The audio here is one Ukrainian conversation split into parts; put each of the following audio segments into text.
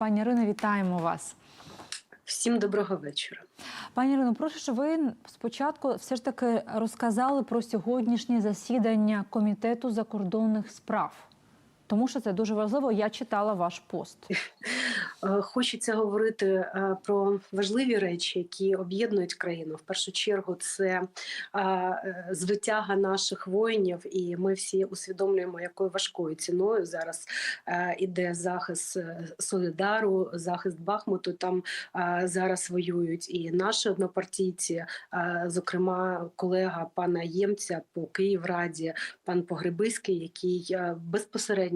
Пані Ірино, вітаємо вас. Всім доброго вечора. Пані Ірино, прошу, щоб ви спочатку все ж таки розказали про сьогоднішнє засідання комітету закордонних справ. Тому що це дуже важливо. Я читала ваш пост. Е, Хочеться говорити е, про важливі речі, які об'єднують країну. В першу чергу, це е, звитяга наших воїнів, і ми всі усвідомлюємо, якою важкою ціною зараз іде захист Солідару, захист Бахмуту. Там зараз воюють і наші однопартійці, зокрема, колега пана Ємця по Київраді, пан Погребиський, який е,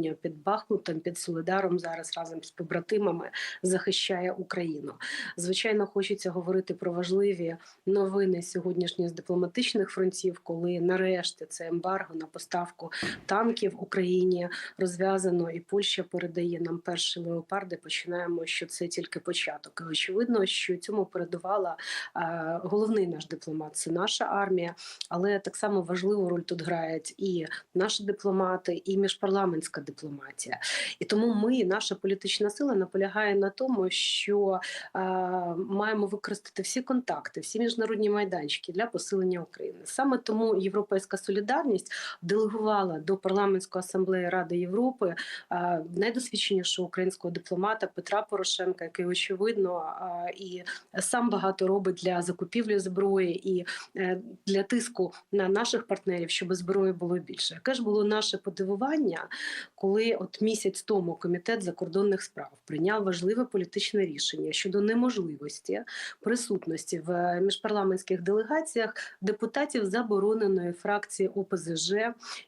безпосередньо під Бахмутом, під Солидаром зараз разом з побратимами захищає Україну. Звичайно, хочеться говорити про важливі новини сьогоднішні з дипломатичних фронтів, коли нарешті це ембарго на поставку танків Україні розв'язано, і Польща передає нам перші леопарди. Починаємо, що це тільки початок. І очевидно, що цьому передувала е, головний наш дипломат це наша армія, але так само важливу роль тут грають і наші дипломати, і міжпарламентська дипломатія. І тому ми, наша політична сила, наполягає на тому, що е, маємо використати всі контакти, всі міжнародні майданчики для посилення України. Саме тому Європейська солідарність делегувала до парламентської асамблеї Ради Європи е, найдосвідченішого українського дипломата Петра Порошенка, який очевидно е, і сам багато робить для закупівлі зброї і е, для тиску на наших партнерів, щоб зброї було більше. Яке ж було наше подивування, коли от місяць тому комітет закордонних справ прийняв важливе політичне рішення щодо неможливості присутності в міжпарламентських делегаціях депутатів забороненої фракції ОПЗЖ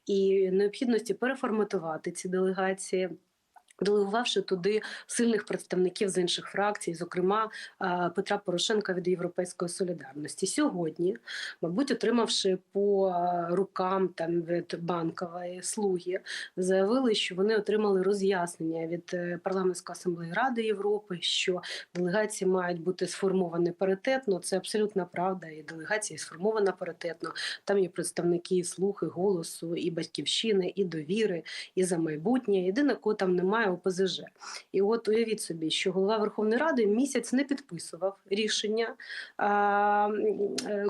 і необхідності переформатувати ці делегації. Делегувавши туди сильних представників з інших фракцій, зокрема Петра Порошенка від Європейської солідарності, сьогодні, мабуть, отримавши по рукам там від банкової слуги, заявили, що вони отримали роз'яснення від е, парламентської асамблеї Ради Європи, що делегації мають бути сформовані паритетно. Це абсолютна правда. І делегація сформована паритетно. Там є представники слухи, голосу, і батьківщини, і довіри, і за майбутнє. Єдине, кого там немає ОПЗЖ. І от уявіть собі, що голова Верховної Ради місяць не підписував рішення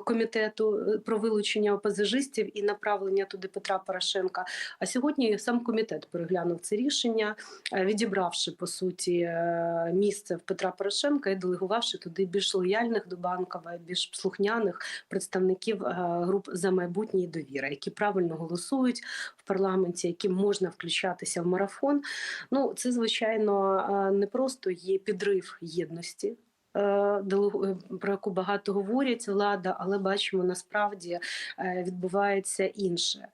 комітету е, про вилучення ОПЗЖистів і направлення туди Петра Порошенка. А сьогодні сам комітет переглянув це рішення, е, відібравши по суті е, місце в Петра Порошенка і делегувавши туди більш лояльних до Банкова, більш слухняних представників груп за майбутнє довіра, які правильно голосують в парламенті, яким можна включатися в марафон. Ну це звичайно е, не просто є підрив єдності. Е, е, Про яку багато говорять влада, але бачимо насправді е, відбувається інше.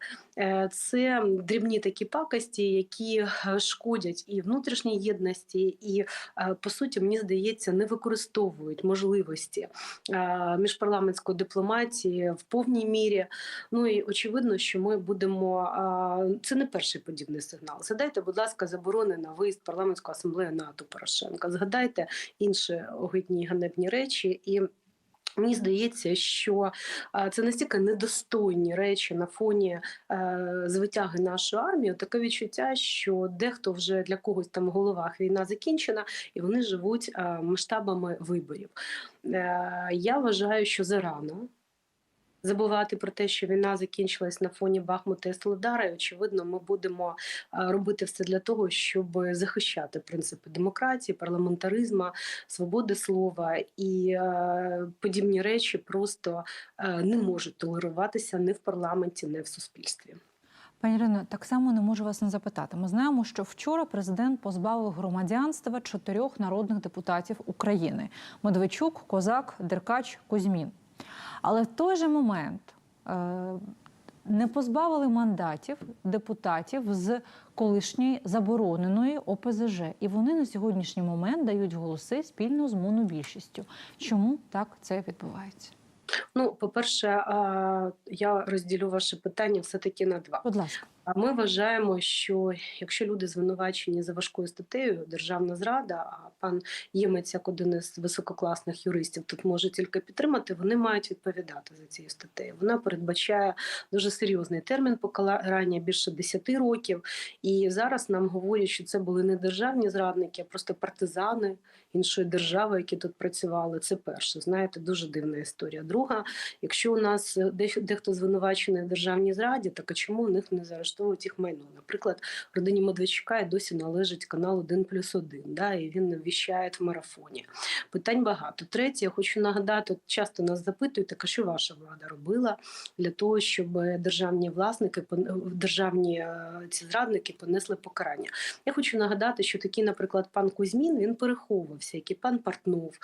Це дрібні такі пакості, які шкодять і внутрішній єдності, і по суті, мені здається, не використовують можливості міжпарламентської дипломатії в повній мірі. Ну і очевидно, що ми будемо це не перший подібний сигнал. Згадайте, будь ласка, заборони на виїзд парламентської асамблеї НАТО Порошенка. Згадайте інші огидні і ганебні речі і. Мені здається, що це настільки недостойні речі на фоні е, звитяги нашої армії. Таке відчуття, що дехто вже для когось там в головах війна закінчена, і вони живуть е, масштабами виборів. Е, я вважаю, що зарано забувати про те, що війна закінчилась на фоні Бахмута і Солодара. І очевидно, ми будемо е, робити все для того, щоб захищати принципи демократії, парламентаризму, свободи слова і е, подібні речі просто е, не можуть толеруватися ні в парламенті, ні в суспільстві. Пані Ірино, так само не можу вас не запитати. Ми знаємо, що вчора президент позбавив громадянства чотирьох народних депутатів України: Медведчук, Козак, Деркач, Кузьмін. Але в той же момент е, не позбавили мандатів депутатів з колишньої забороненої ОПЗЖ. І вони на сьогоднішній момент дають голоси спільно з монобільшістю. Чому так це відбувається? Ну, по-перше, я розділю ваше питання все таки на два. Будь ласка. А ми вважаємо, що якщо люди звинувачені за важкою статтею державна зрада, а пан Ємець, як один із висококласних юристів, тут може тільки підтримати, вони мають відповідати за цією статтею. Вона передбачає дуже серйозний термін покарання більше 10 років. І зараз нам говорять, що це були не державні зрадники, а просто партизани іншої держави, які тут працювали. Це перше. Знаєте, дуже дивна історія. Друга, якщо у нас е, дехто звинувачений в державній зраді, так а чому у них не заарештовують їх майно? Наприклад, родині Медведчука і досі належить канал 1 плюс 1, да, і він віщає в марафоні. Питань багато. Третє, я хочу нагадати, часто нас запитують, так а що ваша влада робила для того, щоб державні власники, державні е, ці зрадники понесли покарання. Я хочу нагадати, що такий, наприклад, пан Кузьмін він переховувався, як і пан Портнов,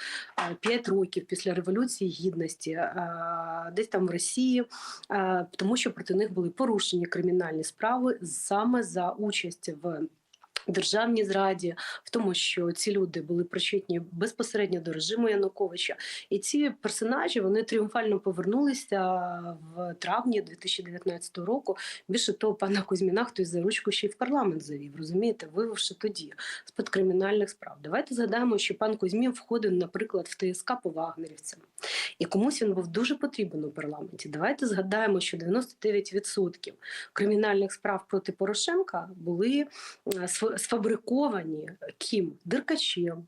5 років після революції гідності, е, десь там в Росії, е, тому що проти них були порушені кримінальні справи саме за участь в. Державній зраді, в тому, що ці люди були причетні безпосередньо до режиму Януковича, і ці персонажі вони тріумфально повернулися в травні 2019 року. Більше того, пана Кузьміна хтось за ручку ще й в парламент завів, розумієте, вивівши тоді з-під кримінальних справ. Давайте згадаємо, що пан Кузьмін входив, наприклад, в ТСК по вагнерівцям, і комусь він був дуже потрібен у парламенті. Давайте згадаємо, що 99% кримінальних справ проти Порошенка були е, сфабриковані ким Деркачем,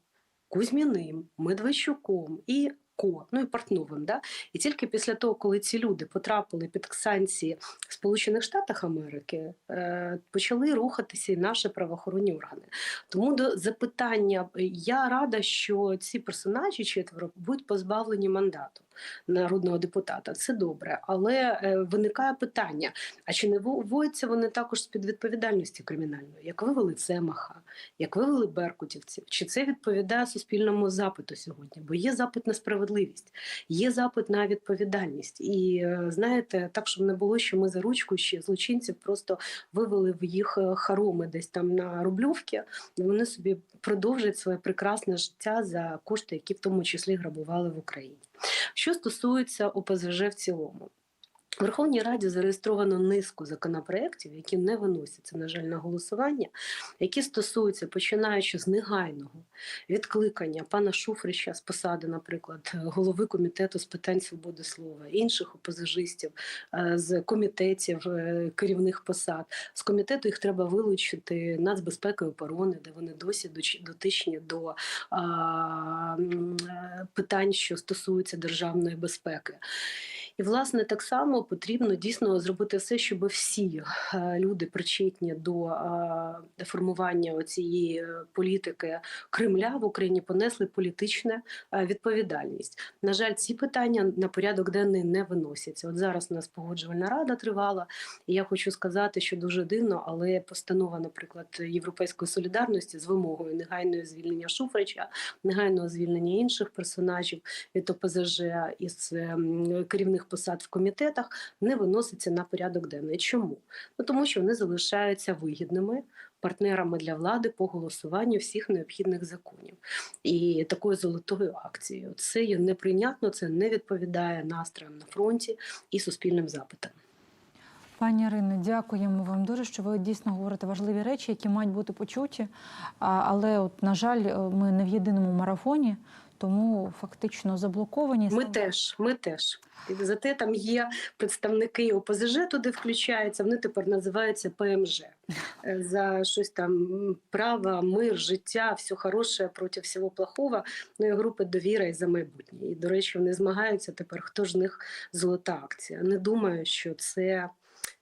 Кузьміним, Медведчуком і Ко, ну і Портновим. Да? І тільки після того, коли ці люди потрапили під санкції Сполучених Штатах Америки, е, почали рухатися і наші правоохоронні органи. Тому до запитання я рада, що ці персонажі четверо будуть позбавлені мандату народного депутата. Це добре, але е, виникає питання: а чи не вводяться вони також з під відповідальності кримінальної, як вивели Цемаха, як вивели беркутівців? Чи це відповідає суспільному запиту сьогодні? Бо є запит на справедливість, є запит на відповідальність. І е, знаєте, так щоб не було, що ми за ручку ще злочинців просто вивели в їх е, хороми десь там на рубльовки, і вони собі продовжать своє прекрасне життя за кошти, які в тому числі грабували в Україні. Що стосується ОПЗЖ в цілому. В Верховній Раді зареєстровано низку законопроєктів, які не виносяться, на жаль, на голосування, які стосуються, починаючи з негайного відкликання пана Шуфрича з посади, наприклад, голови комітету з питань свободи слова, інших опозижистів е, з комітетів е, керівних посад. З комітету їх треба вилучити нацбезпеки і оборони, де вони досі дотичні до е, питань, що стосуються державної безпеки. І, власне, так само потрібно дійсно зробити все, щоб всі е, люди причетні до е, формування цієї політики Кремля в Україні понесли політичну е, відповідальність. На жаль, ці питання на порядок денний не виносяться. От зараз у нас погоджувальна рада тривала, і я хочу сказати, що дуже дивно, але постанова, наприклад, Європейської солідарності з вимогою негайного звільнення Шуфрича, негайного звільнення інших персонажів від ОПЗЖ із керівних посад в комітетах не виноситься на порядок денний. Чому? Ну тому що вони залишаються вигідними партнерами для влади по голосуванню всіх необхідних законів і такою золотою акцією. Це є неприйнятно, це не відповідає настроям на фронті і суспільним запитам. Пані Ірино, дякуємо вам дуже, що ви дійсно говорите важливі речі, які мають бути почуті. Але, от, на жаль, е, ми не в єдиному марафоні, тому фактично заблоковані. Ми теж, ми теж. І зате там є представники ОПЗЖ, туди включаються. Вони тепер називаються ПМЖ Е, за щось там право, мир, життя, все хороше проти всього плохого. Ну і групи довіра і за майбутнє. І до речі, вони змагаються тепер. Хто ж них золота акція? Не думаю, що це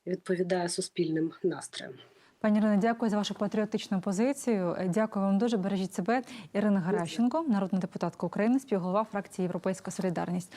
відповідає суспільним настроям. Пані Ірино, дякую за вашу патріотичну позицію. Е, Дякую вам дуже. Бережіть себе. Ірина Гаращенко, народна депутатка України, співголова фракції Європейська Солідарність.